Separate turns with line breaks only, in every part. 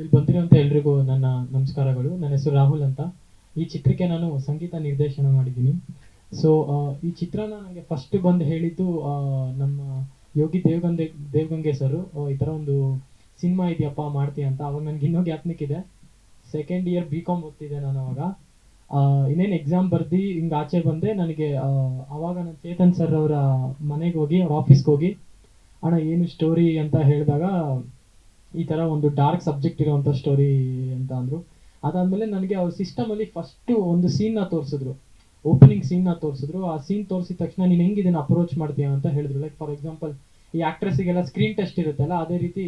ಇಲ್ಲಿ ಬಂದಿರುವಂತ ಎಲ್ರಿಗೂ ನನ್ನ ನಮಸ್ಕಾರಗಳು. ನನ್ನ ಹೆಸರು ರಾಹುಲ್ ಅಂತ. ಈ ಚಿತ್ರಕ್ಕೆ ನಾನು ಸಂಗೀತ ನಿರ್ದೇಶನ ಮಾಡಿದ್ದೀನಿ. ಸೊ ಈ ಚಿತ್ರನ ನನಗೆ ಫಸ್ಟ್ ಬಂದು ಹೇಳಿದ್ದು ನಮ್ಮ ಯೋಗಿ ದೇವಗಂಗೆ ದೇವಗಂಗೆ ಸರು. ಈ ಥರ ಒಂದು ಸಿನಿಮಾ ಇದೆಯಪ್ಪ ಮಾಡ್ತೀಯ ಅಂತ. ಅವಾಗ ನನಗೆ ಇನ್ನೂ ಜ್ಞಾಪನಕ್ಕಿದೆ ಸೆಕೆಂಡ್ ಇಯರ್ ಬಿ ಕಾಮ್ ಓದ್ತಿದ್ದೆ ನಾನು ಅವಾಗ. ಇನ್ನೇನು ಎಕ್ಸಾಮ್ ಬರ್ದು, ಹಿಂಗೆ ಆಚೆ ಬಂದೆ. ನನಗೆ ಅವಾಗ ನಾನು ಚೇತನ್ ಸರ್ ಅವರ ಮನೆಗೆ ಹೋಗಿ, ಅವ್ರ ಆಫೀಸ್ಗೆ ಹೋಗಿ, ಅಣ್ಣ, ಏನು ಸ್ಟೋರಿ ಅಂತ ಹೇಳಿದಾಗ ಈ ಥರ ಒಂದು ಡಾರ್ಕ್ ಸಬ್ಜೆಕ್ಟ್ ಇರುವಂಥ ಸ್ಟೋರಿ ಅಂತ ಅಂದರು. ಅದಾದಮೇಲೆ ನನಗೆ ಅವ್ರ ಸಿಸ್ಟಮಲ್ಲಿ ಫಸ್ಟು ಒಂದು ಸೀನ್ನ ತೋರಿಸಿದ್ರು. ಓಪನಿಂಗ್ ಸೀನ್ನ ತೋರಿಸಿದ್ರು. ಆ ಸೀನ್ ತೋರಿಸಿದ ತಕ್ಷಣ ನೀನು ಹೆಂಗೆ ಇದನ್ನು ಅಪ್ರೋಚ್ ಮಾಡ್ತೀಯ ಅಂತ ಹೇಳಿದ್ರು. ಲೈಕ್ ಫಾರ್ ಎಕ್ಸಾಂಪಲ್ ಈ ಆಕ್ಟ್ರೆಸ್ಸಿಗೆಲ್ಲ ಸ್ಕ್ರೀನ್ ಟೆಸ್ಟ್ ಇರುತ್ತಲ್ಲ ಅದೇ ರೀತಿ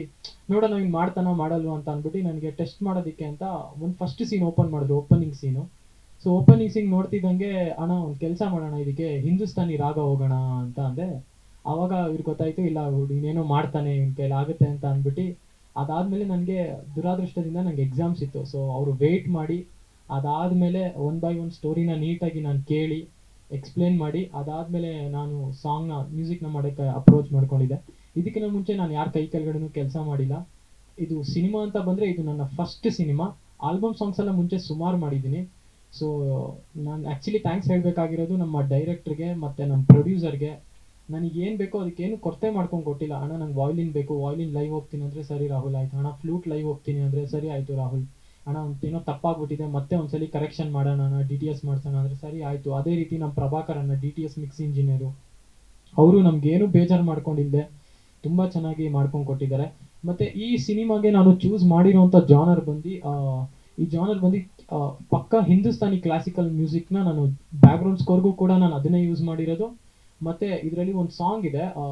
ನೋಡೋಣ ಹಿಂಗೆ ಮಾಡ್ತಾನ ಮಾಡಲ್ವಾ ಅಂತ ಅಂದ್ಬಿಟ್ಟು ನನಗೆ ಟೆಸ್ಟ್ ಮಾಡೋದಕ್ಕೆ ಅಂತ ಒಂದು ಫಸ್ಟ್ ಸೀನ್ ಓಪನ್ ಮಾಡಿದ್ರು opening scene so opening scene ನೋಡ್ತಿದ್ದಂಗೆ, ಅಣ್ಣ, ಒಂದು ಕೆಲಸ ಮಾಡೋಣ ಇದಕ್ಕೆ, ಹಿಂದೂಸ್ತಾನಿ ರಾಗ ಹೋಗೋಣ ಅಂತ ಅಂದೆ. ಆವಾಗ ಇವ್ರಿಗೆ ಗೊತ್ತಾಯಿತು, ಇಲ್ಲ ಇನ್ನೇನೋ ಮಾಡ್ತಾನೆ, ಇವ್ನ ಕೈಲಾಗುತ್ತೆ ಅಂತ ಅಂದ್ಬಿಟ್ಟು ಅದಾದ್ಮೇಲೆ ನನಗೆ ದುರಾದೃಷ್ಟದಿಂದ ನನಗೆ ಎಕ್ಸಾಮ್ಸ್ ಇತ್ತು. ಸೊ ಅವರು ವೆಯ್ಟ್ ಮಾಡಿ, ಅದಾದ್ಮೇಲೆ ಒನ್ ಬೈ ಒನ್ ಸ್ಟೋರಿನ ನೀಟಾಗಿ ನಾನು ಕೇಳಿ ಎಕ್ಸ್ಪ್ಲೇನ್ ಮಾಡಿ, ಅದಾದ್ಮೇಲೆ ನಾನು ಸಾಂಗ್ನ ಮ್ಯೂಸಿಕ್ನ ಮಾಡೋಕ್ಕೆ ಅಪ್ರೋಚ್ ಮಾಡ್ಕೊಂಡಿದ್ದೆ. ಇದಕ್ಕಿಂತ ಮುಂಚೆ ನಾನು ಯಾರ ಕೈ ಕೆಳಗಡೆನೂ ಕೆಲಸ ಮಾಡಿಲ್ಲ. ಇದು ಸಿನಿಮಾ ಅಂತ ಬಂದರೆ ಇದು ನನ್ನ ಫಸ್ಟ್ ಸಿನಿಮಾ. ಆಲ್ಬಮ್ ಸಾಂಗ್ಸ್ ಎಲ್ಲ ಮುಂಚೆ ಸುಮಾರು ಮಾಡಿದ್ದೀನಿ. ಸೊ ನಾನು ಆ್ಯಕ್ಚುಲಿ ಥ್ಯಾಂಕ್ಸ್ ಹೇಳಬೇಕಾಗಿರೋದು ನಮ್ಮ ಡೈರೆಕ್ಟ್ರಿಗೆ ಮತ್ತು ನಮ್ಮ ಪ್ರೊಡ್ಯೂಸರ್ಗೆ ನನಗೆ ಏನು ಬೇಕೋ ಅದಕ್ಕೇನು ಕೊರತೆ ಮಾಡ್ಕೊಂಡು ಕೊಟ್ಟಿಲ್ಲ. ಅಣ್ಣ, ನಂಗೆ ವಾಯ್ಲಿನ್ ಬೇಕು. ವಾಯ್ಲಿನ್ ಲೈವ್ ಹೋಗ್ತೀನಿ ಅಂದರೆ ಸರಿ ರಾಹುಲ್, ಆಯ್ತು. ಅಣ್ಣ ಫ್ಲೂಟ್ ಲೈವ್ ಹೋಗ್ತೀನಿ ಅಂದರೆ ಸರಿ ಆಯಿತು ರಾಹುಲ್. ಅಣ್ಣ ಒಂದು ಏನೋ ತಪ್ಪಾಗ್ಬಿಟ್ಟಿದೆ. ಮತ್ತೆ ಒಂದ್ಸಲಿ ಕರೆಕ್ಷನ್ ಮಾಡೋಣ. ಅಣ್ಣ ಡಿ ಟಿ ಎಸ್ ಮಾಡ್ಸೋಣ ಅಂದರೆ ಸರಿ ಆಯಿತು. ಅದೇ ರೀತಿ ನಮ್ಮ ಪ್ರಭಾಕರ್ ಅಣ್ಣ D T S mix engineer ಅವರು ನಮಗೇನು ಬೇಜಾರು ಮಾಡ್ಕೊಂಡಿಲ್ಲದೆ ತುಂಬ ಚೆನ್ನಾಗಿ ಮಾಡ್ಕೊಂಡು ಕೊಟ್ಟಿದ್ದಾರೆ. ಮತ್ತು ಈ ಸಿನಿಮಾಗೆ ನಾನು ಚೂಸ್ ಮಾಡಿರೋಂಥ ಜಾನರ್ ಬಂದು ಈ ಜಾನರ್ ಬಂದು ಪಕ್ಕ ಹಿಂದೂಸ್ತಾನಿ ಕ್ಲಾಸಿಕಲ್ ಮ್ಯೂಸಿಕ್ನ ನಾನು ಬ್ಯಾಕ್ಗ್ರೌಂಡ್ ಸ್ಕೋರ್ಗೂ ಕೂಡ ನಾನು ಅದನ್ನೇ ಯೂಸ್ ಮಾಡಿರೋದು. ಮತ್ತೆ ಇದರಲ್ಲಿ ಒಂದು ಸಾಂಗ್ ಇದೆ ಆ,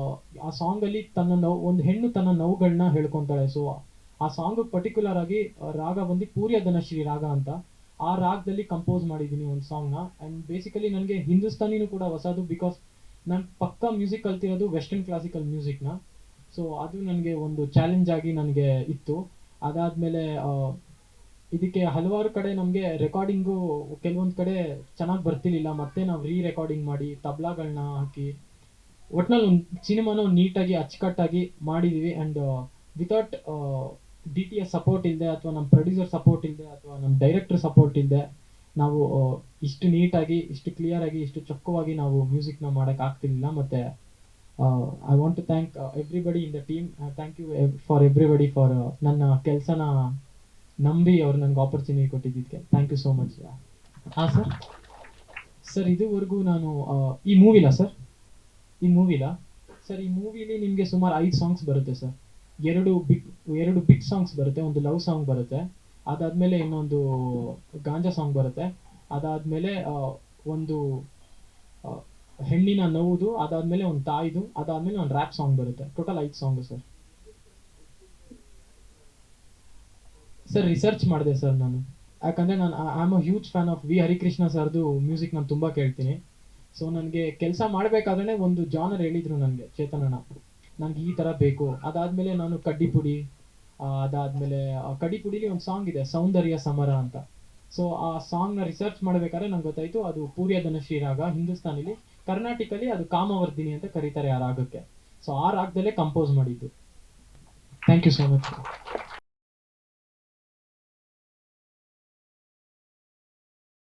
ಸಾಂಗ್ ಅಲ್ಲಿ ತನ್ನ ನೋವು ಒಂದು ಹೆಣ್ಣು ತನ್ನ ನೋವುಗಳನ್ನ ಹೇಳ್ಕೊಂತಾಳೆ. ಸೊ ಆ ಸಾಂಗ್ ಪರ್ಟಿಕ್ಯುಲರ್ ಆಗಿ ರಾಗ ಬಂದು ಪೂರ್ಯ ಧನಶ್ರೀ ರಾಗ ಅಂತ. ಆ ರಾಗದಲ್ಲಿ ಕಂಪೋಸ್ ಮಾಡಿದ್ದೀನಿ ಒಂದು ಸಾಂಗ್ನ ಆ್ಯಂಡ್ ಬೇಸಿಕಲಿ ನನಗೆ ಹಿಂದೂಸ್ತಾನಿನೂ ಕೂಡ ಹೊಸದು ಬಿಕಾಸ್ ನಾನು ಪಕ್ಕ ಮ್ಯೂಸಿಕ್ ಕಲ್ತಿರೋದು ವೆಸ್ಟರ್ನ್ ಕ್ಲಾಸಿಕಲ್ ಮ್ಯೂಸಿಕ್ನ ಸೊ ಅದು ನನಗೆ ಒಂದು ಚಾಲೆಂಜ್ ಆಗಿ ನನಗೆ ಇತ್ತು. ಅದಾದಮೇಲೆ ಇದಕ್ಕೆ ಹಲವಾರು ಕಡೆ ನಮಗೆ ರೆಕಾರ್ಡಿಂಗು ಕೆಲವೊಂದು ಕಡೆ ಚೆನ್ನಾಗಿ ಬರ್ತಿರ್ಲಿಲ್ಲ. ಮತ್ತೆ ನಾವು ರೀ ರೆಕಾರ್ಡಿಂಗ್ ಮಾಡಿ ತಬ್ಲಾಗಳನ್ನ ಹಾಕಿ, ಒಟ್ನಲ್ಲಿ ಒಂದು ಸಿನಿಮಾನ ನೀಟಾಗಿ ಅಚ್ಚುಕಟ್ಟಾಗಿ ಮಾಡಿದ್ದೀವಿ and without D T S support ಇಲ್ಲದೆ ಅಥವಾ ನಮ್ಮ ಪ್ರೊಡ್ಯೂಸರ್ ಸಪೋರ್ಟ್ ಇಲ್ಲದೆ ಅಥವಾ ನಮ್ಮ ಡೈರೆಕ್ಟರ್ ಸಪೋರ್ಟ್ ಇಲ್ಲದೆ ನಾವು ಇಷ್ಟು ನೀಟಾಗಿ, ಇಷ್ಟು ಕ್ಲಿಯರಾಗಿ ಇಷ್ಟು ಚೊಕ್ಕವಾಗಿ ನಾವು ಮ್ಯೂಸಿಕ್ನ ಮಾಡೋಕೆ ಆಗ್ತಿರ್ಲಿಲ್ಲ. ಮತ್ತು I want to thank everybody in the team thank you for everybody for ನನ್ನ ಕೆಲಸನ ನಂಬಿ ಅವ್ರು ನನಗೆ ಆಪರ್ಚುನಿಟಿ ಕೊಟ್ಟಿದ್ದಕ್ಕೆ. ಥ್ಯಾಂಕ್ ಯು ಸೋ ಮಚ್ ಹಾಂ ಸರ್ ಸರ್ ಇದುವರೆಗೂ ನಾನು ಈ ಮೂವಿಲ ಸರ್ ಈ ಮೂವಿಲ ಸರ್ ಈ ಮೂವಿಲಿ ನಿಮಗೆ ಸುಮಾರು ಐದು ಸಾಂಗ್ಸ್ ಬರುತ್ತೆ ಸರ್ ಎರಡು ಬಿಗ್ ಎರಡು ಬಿಗ್ ಸಾಂಗ್ಸ್ ಬರುತ್ತೆ, ಒಂದು ಲವ್ ಸಾಂಗ್ ಬರುತ್ತೆ. ಅದಾದಮೇಲೆ ಇನ್ನೊಂದು ಗಾಂಜಾ ಸಾಂಗ್ ಬರುತ್ತೆ. ಅದಾದಮೇಲೆ ಒಂದು ಹೆಣ್ಣಿನ ನೋವುದು, ಅದಾದಮೇಲೆ ಒಂದು ತಾಯಿದು, ಅದಾದಮೇಲೆ ಒಂದು ರ್ಯಾಪ್ ಸಾಂಗ್ ಬರುತ್ತೆ. ಟೋಟಲ್ ಐದು ಸಾಂಗು ಸರ್ ಸರ್ ರಿಸರ್ಚ್ ಮಾಡಿದೆ ಸರ್ ನಾನು. ಯಾಕಂದರೆ ನಾನು I am a huge fan of V Harikrishna ಸರ್ದು ಮ್ಯೂಸಿಕ್ ನಾನು ತುಂಬ ಕೇಳ್ತೀನಿ. ಸೊ ನನಗೆ ಕೆಲಸ ಮಾಡಬೇಕಾದ್ರೆ ಒಂದು ಜಾನರ್ ಹೇಳಿದ್ರು ನನಗೆ ಚೇತನಣ್ಣ ನನಗೆ ಈ ಥರ ಬೇಕು. ಅದಾದಮೇಲೆ ನಾನು ಕಡ್ಡಿಪುಡಿ ಅದಾದಮೇಲೆ ಆ, ಅದಾದ್ಮೇಲೆ ಆ ಕಡ್ಡಿ ಪುಡಿಲಿ ಒಂದು ಸಾಂಗ್ ಇದೆ ಸೌಂದರ್ಯ ಸಮರ ಅಂತ. ಸೊ ಆ ಸಾಂಗ್ನ ರಿಸರ್ಚ್ ಮಾಡಬೇಕಾದ್ರೆ ನಂಗೆ ಗೊತ್ತಾಯಿತು ಅದು ಪೂರ್ಯಧನ ಧನಶ್ರೀ ರಾಗ ಹಿಂದೂಸ್ತಾನಿಲಿ ಕರ್ನಾಟಕಲ್ಲಿ ಅದು ಕಾಮವರ್ಧಿನಿ ಅಂತ ಕರೀತಾರೆ ಆ ರಾಗಕ್ಕೆ. ಸೊ ಆ ರಾಗದಲ್ಲೇ ಕಂಪೋಸ್ ಮಾಡಿದ್ದು. Thank you so much